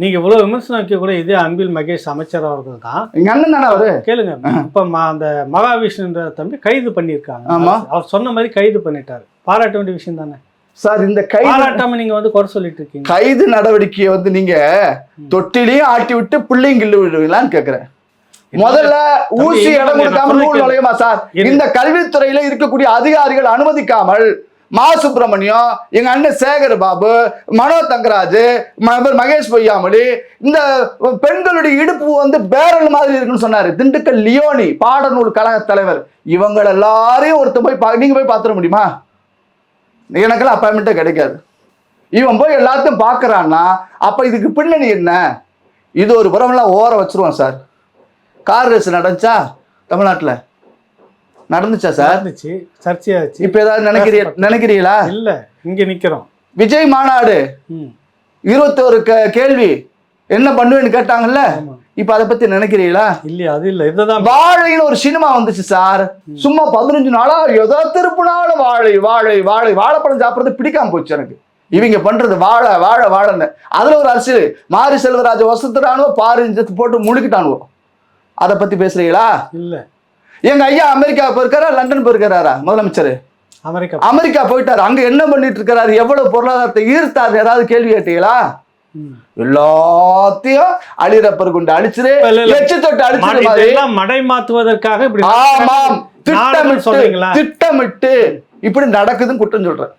நீங்க இவ்வளவு விமர்சனம் வைக்க கூட இதே அன்பில் மகேஷ் அமைச்சர் அவர்கள் தான். எங்க அண்ணன் தானே அவரு? கேளுங்க. இப்ப அந்த மகாவிஷ்ணுன்ற தம்பி கைது பண்ணியிருக்காங்க. ஆமா. அவர் சொன்ன மாதிரி கைது பண்ணிட்டாரு. பாராட்ட வேண்டிய விஷயம் தானே? சார் இந்த கைது பாராட்டாம நீங்க வந்து குறை சொல்லிட்டு இருக்கீங்க கைது நடவடிக்கையை வந்து நீங்க தொட்டிலையும் ஆட்டி விட்டு பிள்ளையும் கிள்ளு விடுவீங்களான்னு கேக்குறேன். முதல்ல ஊசி இடம் கொடுக்காம நூல் நுழையுமா சார். இந்த கல்வித்துறையில இருக்கக்கூடிய அதிகாரிகள் அனுமதிக்காமல் மா சுப்பிரமணியம் எங்க அண்ணன் சேகர் பாபு மனோ தங்கராஜ் மகேஷ் பொய்யாமொழி இந்த பெண்களுடைய இடுப்பு வந்து பேரல் மாதிரி இருக்குன்னு சொன்னாரு. திண்டுக்கல் லியோனி பாடநூல் கழக தலைவர். இவங்க எல்லாரையும் ஒருத்தர் போய் பா- நீங்க போய் பார்த்துட முடியுமா? எனக்கெல்லாம் அப்பாயின்மெண்ட்டே கிடைக்காது. இவன் போய் எல்லாத்தையும் பார்க்கறான்னா அப்ப இதுக்கு பின்னணி என்ன? இது ஒரு புறமெல்லாம் ஓர வச்சிருவான் சார். கார் ரேஸ் நடந்துச்சா? தமிழ்நாட்டில்? நடந்துச்சா சார்? இருந்துச்சு சர்ச்சையாச்சு. இப்ப ஏதாவது நினைக்கிறீ நினைக்கிறீங்களா? இல்ல இங்க நிக்கிறோம். விஜய் மாநாடு. இருபத்தோரு க- கேள்வி. என்ன பண்ணுவேன்னு கேட்டாங்கல்ல. இப்ப அதை பத்தி நினைக்கிறீங்களா? இல்லையா அது இல்ல இதுதான். வாழைன்னு ஒரு சினிமா வந்துச்சு சார். சும்மா பதினஞ்சு நாளா எதோ திருப்பினாலும் வாழை வாழை வாழை வாழைப்பழம் சாப்பிடுறது பிடிக்காம போச்சு எனக்கு. இவங்க பண்றது வாழை வாழை வாழைன்னு. அதுல ஒரு அரசியல். மாரி செல்வராஜ் வசத்துறானுவோ பாரிஞ்சத்து போட்டு முழுக்கிட்டானுவோ. அதை பத்தி பேசுறீங்களா? இல்ல. எங்க ஐயா அமெரிக்கா போயிருக்காரா? லண்டன் போயிருக்காரா? முதலமைச்சர். அமெரிக்கா. அமெரிக்கா போயிட்டாரு. அங்க என்ன பண்ணிட்டு இருக்காரு? எவ்வளவு பொருளாதாரத்தை ஈர்த்தாரு ஏதாவது கேள்வி கேட்டீங்களா. எல்லாத்தையும் அழிறப்பர் கொண்டு அழிச்சிரு. எச்சு தொட்டு அழிச்சிரு மடை- மாத்துவதற்காக இப்படி ஆமாம். திட்டமிட்டு சொல்றீங்களா? திட்டமிட்டு இப்படி நடக்குதுன்னு குற்றம் சொல்றேன்.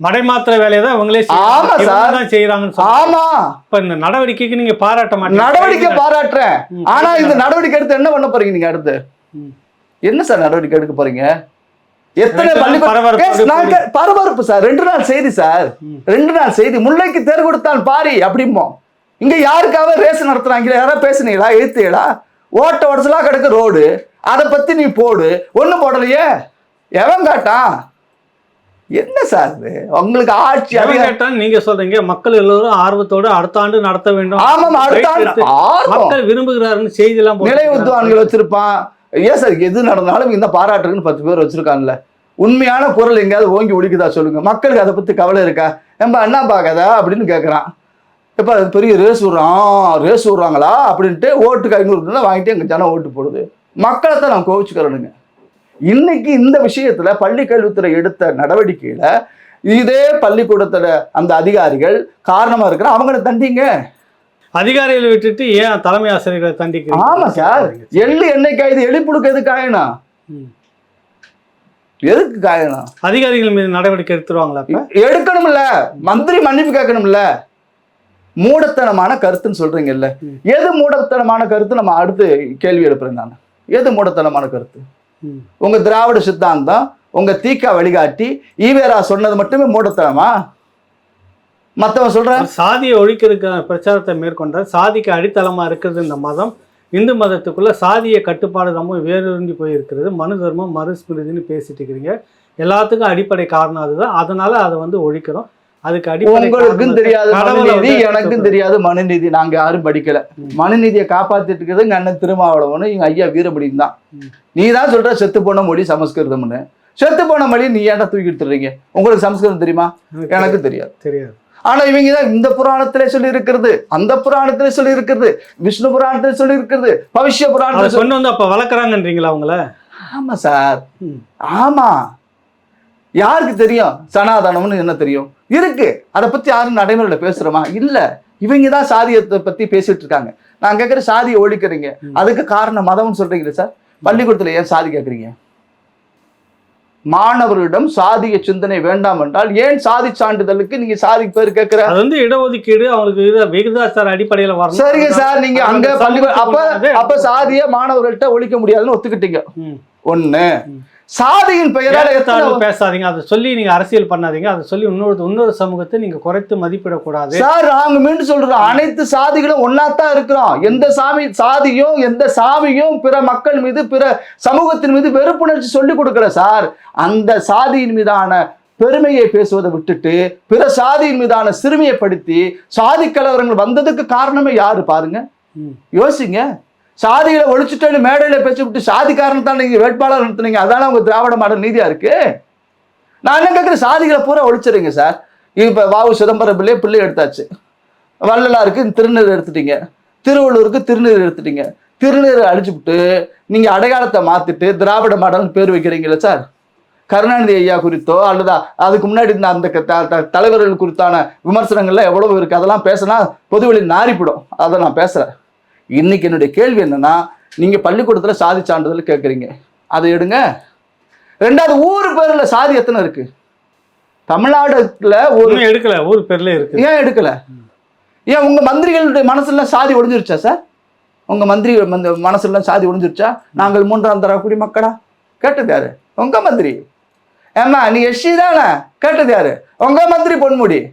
மடை மாத்துற வேலையை தான் இவங்களே ஆமா. சார். தான் செய்யறாங்கன்னு. ஆமா. இப்ப இந்த நடவடிக்கைக்கு நீங்க பாராட்ட மாட்டீங்க. நடவடிக்கை பாராட்டுறேன். ஆனா இந்த. நடவடிக்கை எடுத்து என்ன பண்ண போறீங்க நீங்க அடுத்து. என்ன சார் நடவடிக்கை எடுக்க போறீங்க? எத்தனை எனக்கு பள்ளிக்கூட- பரபரப்பு சார். ரெண்டு நாள் செய்தி சார். ரெண்டு நாள் செய்தி. முல்லைக்கு தேர் கொடுத்தான் பாரி அப்படிம்போம். இங்க யாருக்காக ரேஸ் நடத்துறாங்க? யாராவது பேசுனீங்களா? எழுத்தீங்களா? ஓட்ட உடச்சலா கிடக்கு ரோடு. அதை பத்தி நீ போடு. ஒண்ணு போடலையே? எவன் காட்டான்? என்ன சார் இது? உங்களுக்கு ஆட்சி கேட்டாலும் நீங்க சொல்றீங்க மக்கள் எல்லோரும் ஆர்வத்தோடு அடுத்த ஆண்டு நடத்த வேண்டும். ஆமாம் அடுத்த ஆண்டு. மக்கள் விரும்புகிறாருன்னு செய்தி எல்லாம் நிலை உத்துவான்கள் வச்சிருப்பான். ஏன் சார் எது நடந்தாலும் இந்த பாராட்டுக்குன்னு பத்து பேர் வச்சிருக்காங்கல்ல. உண்மையான குரல் எங்கேயாவது ஓங்கி ஒழிக்குதா சொல்லுங்க. மக்களுக்கு அதை பத்தி கவலை இருக்கா? நம்ம என்ன பார்க்காதா? அப்படின்னு கேட்குறான் இப்போ அது பெரிய ரேஸ் விடுறான் ரேஸ் விடுறாங்களா? அப்படின்ட்டு ஓட்டுக்கு ஐநூறு வாங்கிட்டு எங்க ஜனம் ஓட்டு போடுது. மக்களை தான் நான் கோவிச்சுக்கிறேனுங்க. இன்னைக்கு இந்த விஷயத்துல பள்ளி கல்வித்துறை எடுத்த நடவடிக்கையில இதே பள்ளிக்கூடத்துல அந்த அதிகாரிகள் காரணமா இருக்கிற அவங்கள தண்டிங்க. அதிகாரிகளை விட்டுட்டு ஏன் தலைமை ஆசிரியர்களை தண்டிக்கிறீங்க? ஆமா சார். எள்ளு எண்ணெய் காயுது எலி புழுக்கு எது காயணும் ம். எதுக்கு காயணும்? அதிகாரிகள் மீது நடவடிக்கை எடுத்துருவாங்களா எடுக்கணும்ல. மந்திரி மன்னிப்பு கேட்கணும்ல. மூடத்தனமான கருத்துன்னு சொல்றீங்கல்ல. எது மூடத்தனமான கருத்து? நம்ம அடுத்து கேள்வி எழுப்புறேன் நான். எது மூடத்தனமான கருத்து? ம். உங்க திராவிட சித்தாந்தம் உங்க தீக்கா வழிகாட்டி ஈவேரா சொன்னது மட்டுமே மூடத்தனமா? மற்றவன் சொல்றேன் சாதியை ஒழிக்கிறதுக்கான பிரச்சாரத்தை மேற்கொண்ட சாதிக்கு அடித்தளமா இருக்கிறது இந்த மதம். இந்து மதத்துக்குள்ள சாதிய கட்டுப்பாடு ரொம்ப வேரூன்றி போயிருக்கிறது. மனு தர்மம் மறுஸ்மிருதின்னு பேசிட்டு இருக்கிறீங்க. எல்லாத்துக்கும் அடிப்படை காரணம் அதுதான். அதனால அதை வந்து ஒழிக்கிறோம். அதுக்கு அடிப்படை உங்களுக்கும் தெரியாது மனுநீதி எனக்கும் தெரியாது மனுநீதி. நாங்க யாரும் படிக்கல. மனுநீதியை காப்பாத்திட்டு இருக்கிறது எங்க அண்ணன் திருமாவளவனும் எங்க ஐயா வீரபடியும் தான். நீ தான் சொல்ற செத்து போன மொழி சமஸ்கிருதம்னு. செத்து போன மொழி நீ ஏன்டா தூக்கி எடுத்துறீங்க உங்களுக்கு சமஸ்கிருதம் தெரியுமா? எனக்கு தெரியாது. தெரியாது. ஆனா இவங்க தான் இந்த புராணத்திலே சொல்லி இருக்கிறது அந்த புராணத்திலே சொல்லி இருக்கிறது விஷ்ணு புராணத்திலே சொல்லி இருக்கிறது பவிஷ்ய சொல்லி கொண்டு வந்து அப்ப வளர்க்குறாங்கன்றீங்களா அவங்கள? ஆமா சார். ஆமா. யாருக்கு தெரியும்? சனாதனம்னு என்ன தெரியும்? இருக்கு. அதை பத்தி யாரும் நடைமுறையில பேசுறோமா? இல்ல. இவங்க தான் சாதியத்தை பத்தி பேசிட்டு இருக்காங்க. நான் கேட்குற சாதியை ஒழிக்கிறீங்க. அதுக்கு காரணம் மதம்னு சொல்றீங்களே சார்? பள்ளிக்கூடத்துல ஏன் சாதி கேட்குறீங்க மாணவர்களிடம் சாதிய சிந்தனை வேண்டாம் என்றால் ஏன் சாதி சான்றிதழுக்கு நீங்க சாதி பேர் கேட்கிற அது வந்து இடஒதுக்கீடு அவங்களுக்கு விகித- விகிதாச்சார அடிப்படையில வரணும். சரிங்க சார். நீங்க அங்க பள்ளிக்கூட அப்ப அப்ப சாதிய மாணவர்கள்ட்ட ஒழிக்க முடியாதுன்னு ஒத்துக்கிட்டீங்க. ஒண்ணு. சாதியின் பெயரால பேசாதீங்க. அதை சொல்லி நீங்க அரசியல் பண்ணாதீங்க. அதை சொல்லி இன்னொரு இன்னொரு சமூகத்தை நீங்க குறைத்து மதிப்பிடக்கூடாது. சார் நாங்க மீண்டும் சொல்றோம் அனைத்து சாதிகளும் ஒன்னாத்தான் இருக்கிறோம். எந்த சாமி சாதியும் எந்த சாமியும் பிற மக்கள் மீது பிற சமூகத்தின் மீது வெறுப்புணர்ச்சி சொல்லி கொடுக்கல சார். அந்த சாதியின் மீதான பெருமையை பேசுவதை விட்டுட்டு பிற சாதியின் மீதான சிறுமையைப்படுத்தி சாதி கலவரங்கள் வந்ததுக்கு காரணமே யாரு? பாருங்க. யோசிங்க. சாதிகளை ஒழிச்சுட்டேன்னு மேடையில் பேசி விட்டு சாதி காரணத்தால் நீங்கள் வேட்பாளர் நிறுத்துனீங்க அதான உங்கள் திராவிட மாடல் நீதியாக இருக்கு? நான் என்ன கேட்குறேன் சாதிகளை பூரா ஒழிச்சிடுங்க சார். இப்போ வாவு சிதம்பரம் பிள்ளையே பிள்ளை எடுத்தாச்சு. வள்ளலாருக்கு திருநீர் எடுத்துட்டீங்க. திருவள்ளூருக்கு திருநீர் எடுத்துட்டீங்க. திருநீரை அழிச்சுவிட்டு நீங்கள் அடையாளத்தை மாற்றிட்டு திராவிட மாடல்னு பேர் வைக்கிறீங்களே சார். கருணாநிதி ஐயா குறித்தோ அல்லது அதுக்கு முன்னாடி இருந்த அந்த த- தலைவர்கள் குறித்தான விமர்சனங்கள்லாம் எவ்வளவு இருக்குது அதெல்லாம் பேசினா பொதுவெளி நாரிப்பிடும் அதை நான் பேசுகிறேன் இன்னைக்கு என்னுடைய கேள்வி என்னன்னா நீங்க பள்ளிக்கூடத்துல சாதி சான்றிதழ் கேட்குறீங்க. அதை எடுங்க. ரெண்டாவது ஊர் பேர்ல சாதி எத்தனை இருக்கு? தமிழ்நாடுல ஒரு எடுக்கல ஊர் பேர்ல இருக்கு. ஏன் எடுக்கல? ஏன் உங்க மந்திரிகளுடைய மனசுல சாதி ஒளிஞ்சிருச்சா சார்? உங்க மந்திரி மந்த மனசுல சாதி ஒளிஞ்சிருச்சா? நாங்கள் மூன்றாம் தர குடிமக்களா கேட்டது யாரு? உங்க மந்திரி. ஏம்மா நீ எஸ்சி தானே? கேட்டது யாரு? உங்க மந்திரி பொன்முடி.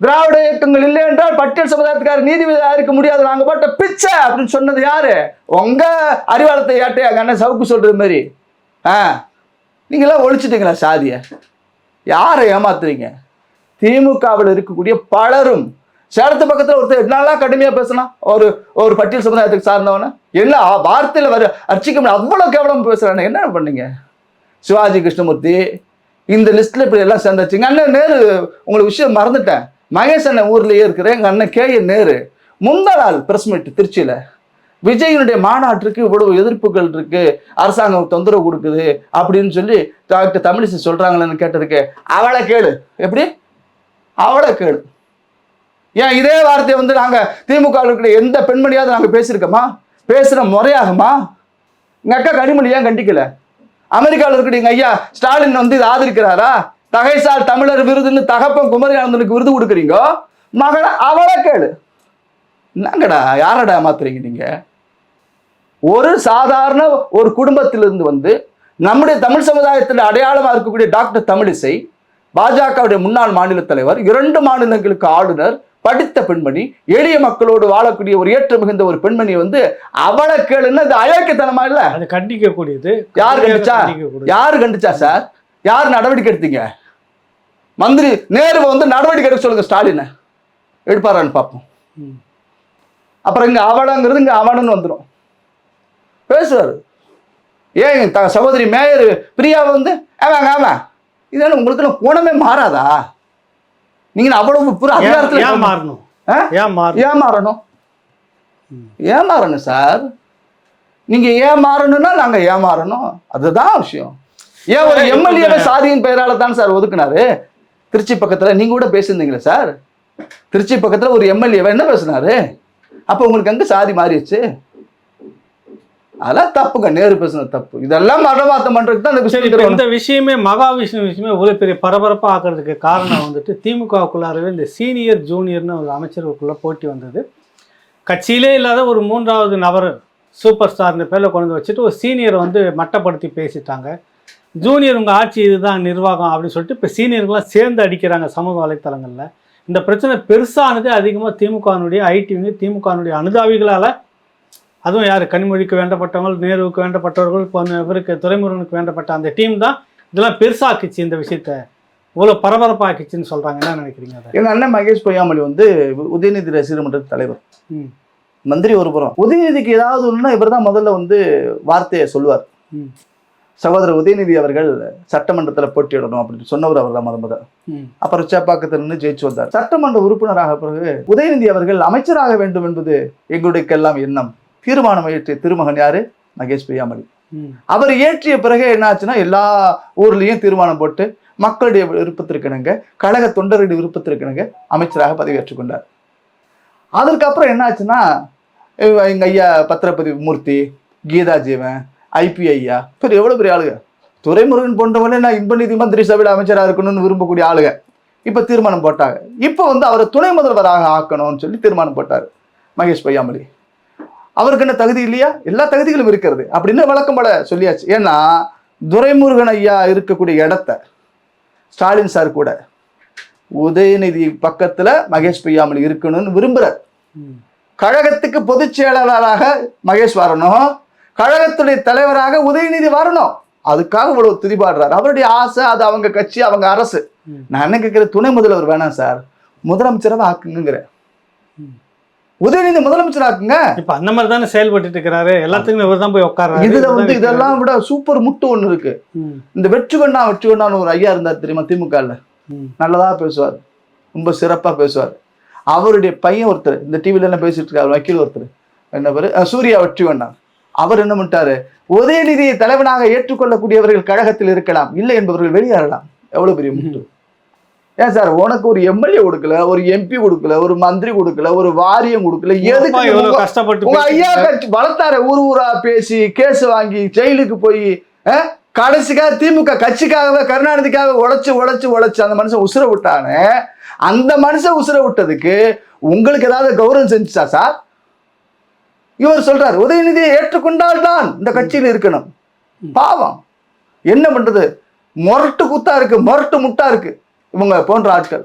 திராவிட இயக்கங்கள் இல்லை என்றால் பட்டியல் சமுதாயத்துக்கார நீதிபதியாக இருக்க முடியாது. நாங்க போட்ட பிச்சை அப்படின்னு சொன்னது யாரு? உங்க அறிவாளத்தை ஏட்டையா அண்ணன் சவுக்கு சொல்றது மாதிரி. ஆ? நீங்களாம் ஒழிச்சிட்டீங்களா சாதியை? யாரை ஏமாத்துறீங்க? திமுகவில் இருக்கக்கூடிய பலரும் சேலத்து பக்கத்தில் ஒருத்தர் நல்லா கடுமையா பேசலாம் ஒரு ஒரு பட்டியல் சமுதாயத்துக்கு சார்ந்தவன? என்ன வார்த்தையில் வர அர்ச்சிக்க முடியாது அவ்வளவு கேவலம் பேசுறானே. என்ன பண்ணீங்க? சிவாஜி கிருஷ்ணமூர்த்தி இந்த லிஸ்ட்ல இப்படி எல்லாம் சேர்ந்தாச்சுங்க. அண்ணன் நேரு உங்களுக்கு விஷயம் மறந்துட்டேன். மகேஷ் அண்ணன் ஊர்லேயே இருக்கிற எங்கள் அண்ணன் கே என் நேரு. முந்தா நாள் பிரஸ் மீட் திருச்சியில். விஜயனுடைய மாநாட்டிற்கு இவ்வளவு எதிர்ப்புகள் இருக்கு. அரசாங்கம் தொந்தரவு கொடுக்குது அப்படின்னு சொல்லி டாக்டர் தமிழிசை சொல்றாங்களேன்னு கேட்டதுக்கு அவளை கேளு. எப்படி? அவளை கேளு. ஏன் இதே வார்த்தையை வந்து நாங்கள் திமுக இருக்கிற எந்த பெண்மணியாவது நாங்கள் பேசியிருக்கோமா? பேசுகிற முறையாகுமா? எங்கள் அக்கா கனிமொழி ஏன் கண்டிக்கல? அமெரிக்காவில் இருக்கிற எங்க ஐயா ஸ்டாலின் வந்து இதை ஆதரிக்கிறாரா? தகைசால் தமிழர் விருதுன்னு தகப்பன் குமரி ஆனந்தனுக்கு விருது கொடுக்குறீங்க? மகனை அவளை கேளு. என்னங்கடா யாரடா ஏமாத்துறீங்க நீங்க? ஒரு சாதாரண ஒரு குடும்பத்திலிருந்து வந்து நம்முடைய தமிழ் சமுதாயத்தில் அடையாளமா இருக்கக்கூடிய டாக்டர் தமிழிசை பாஜகவுடைய முன்னாள் மாநில தலைவர் இரண்டு மாநிலங்களுக்கு ஆளுநர் படித்த பெண்மணி எளிய மக்களோடு வாழக்கூடிய ஒரு ஏற்ற மிகுந்த ஒரு பெண்மணி வந்து அவளை கேளுன்னா இது அயோக்கியத்தனமா இல்ல? அது கண்டிக்கக்கூடியது. யார் கண்டிச்சா? யாரு கண்டுச்சா சார்? யார் நடவடிக்கை எடுத்தீங்க? மந்திரி நேரு வந்து நடவடிக்கை எடுக்க சொல்லுங்க ஸ்டாலினை. எடுப்பாரான்னு பார்ப்போம். அப்புறம் இங்க அவளங்கிறது இங்க அவனுன்னு வந்துடும் பேசுவாரு ஏன் த சகோதரி மேயர் பிரியா வந்து ஆமாங்க ஆமா இதெல்லாம் உங்களுக்கு குணமே மாறாதா? நீங்க அவ்வளவு புற ஏன் அதிகாரத்துல ஏன் மாறணும்? ஏன் மாறணும்? ஏமாறணும். ஏமாறணும் சார்? நீங்க ஏமாறணும்னா நாங்க ஏமாறணும் அதுதான் விஷயம். ஏன் ஒரு எம்எல்ஏவை சாதியின் பெயரால தான் சார் ஒதுக்குனாரு? திருச்சி பக்கத்துல நீங்க கூட பேசியிருந்தீங்களே சார்? திருச்சி பக்கத்துல ஒரு எம்எல்ஏவை என்ன பேசினாரு? அப்ப உங்களுக்கு எங்க சாதி மாறிடுச்சு? அதெல்லாம் தப்புங்க நேரு பேசுனது தப்பு. இதெல்லாம் மதமாத்தம் பண்றதுக்கு தான் அந்த விஷயம் இந்த விஷயமே மகாவிஷ்ணு விஷயமே ஒரு பெரிய பரபரப்பா ஆக்குறதுக்கு காரணம் வந்துட்டு திமுகவுக்குள்ளாரவே இந்த சீனியர் ஜூனியர்னு ஒரு அமைச்சருக்குள்ள போட்டி வந்தது. கட்சியிலே இல்லாத ஒரு மூன்றாவது நபர் சூப்பர் ஸ்டார்னு பேரில் கொண்டு வந்து வச்சுட்டு ஒரு சீனியரை வந்து மட்டப்படுத்தி பேசிட்டாங்க. ஜூனியர் உங்கள் ஆட்சி இதுதான் நிர்வாகம் அப்படின்னு சொல்லிட்டு இப்போ சீனியர்கள்லாம் சேர்ந்து அடிக்கிறாங்க சமூக வலைத்தளங்களில். இந்த பிரச்சனை பெருசானது அதிகமாக திமுகனுடைய ஐடிவிங்க திமுகனுடைய அனுதாபிகளால் அதுவும் யார்? கனிமொழிக்கு வேண்டப்பட்டவங்க நேருவுக்கு வேண்டப்பட்டவர்கள் இவருக்கு துரைமுருகனுக்கு வேண்டப்பட்ட அந்த டீம் தான் இதெல்லாம் பெருசாக்குச்சு இந்த விஷயத்த. இவ்வளோ பரபரப்பாக்குச்சுன்னு சொல்கிறாங்க என்ன நினைக்கிறீங்க அதை? எங்க அண்ணன் மகேஷ் பொய்யாமொழி வந்து உதயநிதி ரசிகர் மன்ற தலைவர். ம். மந்திரி ஒரு புறம் உதயநிதிக்கு ஏதாவது ஒண்ணுன்னா இவர் தான் முதல்ல வந்து வார்த்தையை சொல்லுவார். ம். சகோதரர் உதயநிதி அவர்கள் சட்டமன்றத்துல போட்டியிடணும் அப்படின்னு சொன்னவர் அவர் தான் முத அப்புறம் சேப்பாக்கத்துல நின்று ஜெயிச்சு வந்தார். சட்டமன்ற உறுப்பினராக பிறகு உதயநிதி அவர்கள் அமைச்சராக வேண்டும் என்பது எங்களுடையெல்லாம் எண்ணம். தீர்மானம் இயற்றிய திருமகன் யாரு? மகேஷ் பிரியாமணி. அவர் இயற்றிய பிறகு என்ன ஆச்சுன்னா எல்லா ஊர்லயும் தீர்மானம் போட்டு மக்களுடைய விருப்பத்திற்கிணங்க கழக தொண்டர்களுடைய விருப்பத்திற்கிணங்க அமைச்சராக பதவியேற்றுக் கொண்டார். அதற்கப்புறம் என்ன ஆச்சுன்னா இவ- எங்க ஐயா பத்திரப்பதி மூர்த்தி கீதா ஜீவன் ஐபி ஐயா பெரிய எவ்வளவு பெரிய ஆளுங்க? துரைமுருகன் போன்றவங்களே நான் இன்ப நிதி மந்திரி சபையில் அமைச்சராக இருக்கணும்னு விரும்பக்கூடிய ஆளுங்க. இப்ப தீர்மானம் போட்டாங்க. இப்போ வந்து அவரை துணை முதல்வராக ஆக்கணும்னு சொல்லி தீர்மானம் போட்டார் மகேஷ் பொய்யாமொழி அவருக்கு என்ன தகுதி இல்லையா? எல்லா தகுதிகளும் இருக்கிறது. அப்படின்னு விளக்கம் போல சொல்லியாச்சு. ஏன்னா துரைமுருகன் ஐயா இருக்கக்கூடிய இடத்த ஸ்டாலின் சார் கூட உதயநிதி பக்கத்துல மகேஷ் பொய்யாமொழி இருக்கணும்னு விரும்புறார். ம். கழகத்துக்கு பொதுச் செயலாளராக மகேஷ் வரணும். கழகத்துடைய தலைவராக உதயநிதி வரணும். அதுக்காக இவ்வளவு துதிபாடுறாரு. அவருடைய ஆசை அது அவங்க கட்சி அவங்க அரசு. நான் என்ன கேட்கிற துணை முதல்வர் வேணாம் சார். முதலமைச்சராக ஆக்குங்கிறேன். உதயநிதி முதலமைச்சர் ஆக்குங்க. இப்போ அந்த மாதிரி தானே செயல்பட்டு இருக்கிறாரு. எல்லாத்துக்கும் இவர் தான் போய் உட்கார்றாரு. இதுல வந்து. இதெல்லாம் விட சூப்பர் முட்டு ஒண்ணு இருக்கு. இந்த வெற்றுவண்ணா வெற்றுவண்ணான்னு ஒரு ஐயா இருந்தார் தெரியுமா? திமுகல. நல்லதா பேசுவார். ரொம்ப சிறப்பா பேசுவார். அவருடைய பையன் ஒருத்தர். இந்த டிவில எல்லாம் பேசிட்டு இருக்காரு. வக்கீல் ஒருத்தர். என்ன பேரு? சூர்யா வெற்றி வண்ணார் அவர் என்ன பண்ணிட்டாரு? உதயநிதியை தலைவனாக ஏற்றுக்கொள்ளக்கூடியவர்கள் கழகத்தில் இருக்கலாம். இல்லை என்பவர்கள் வெளியேறலாம். எவ்வளவு பெரிய முட்டு. ஏன் சார் உனக்கு ஒரு எம்எல்ஏ கொடுக்கல ஒரு எம்பி கொடுக்கல ஒரு மந்திரி கொடுக்கல ஒரு வாரியம் கொடுக்கல எதுக்கு கஷ்டப்பட்டு ஐயா வளர்த்தார ஊர் ஊரா பேசி கேஸ் வாங்கி ஜெயிலுக்கு போய் கடைசிக்காக திமுக கட்சிக்காகவே கருணாநிதிக்காக உழைச்சு உழைச்சு உழைச்சு அந்த மனுஷன் உசுர விட்டானே அந்த மனுஷன் உசுர விட்டதுக்கு உங்களுக்கு ஏதாவது கௌரவம் செஞ்சுச்சா சார்? இவர் சொல்றாரு உதயநிதியை ஏற்றுக்கொண்டால் தான் இந்த கட்சியில் இருக்கணும். பாவம். என்ன பண்றது? முரட்டு குத்தா இருக்கு முரட்டு முட்டா இருக்கு இவங்க போன்ற ஆட்கள்.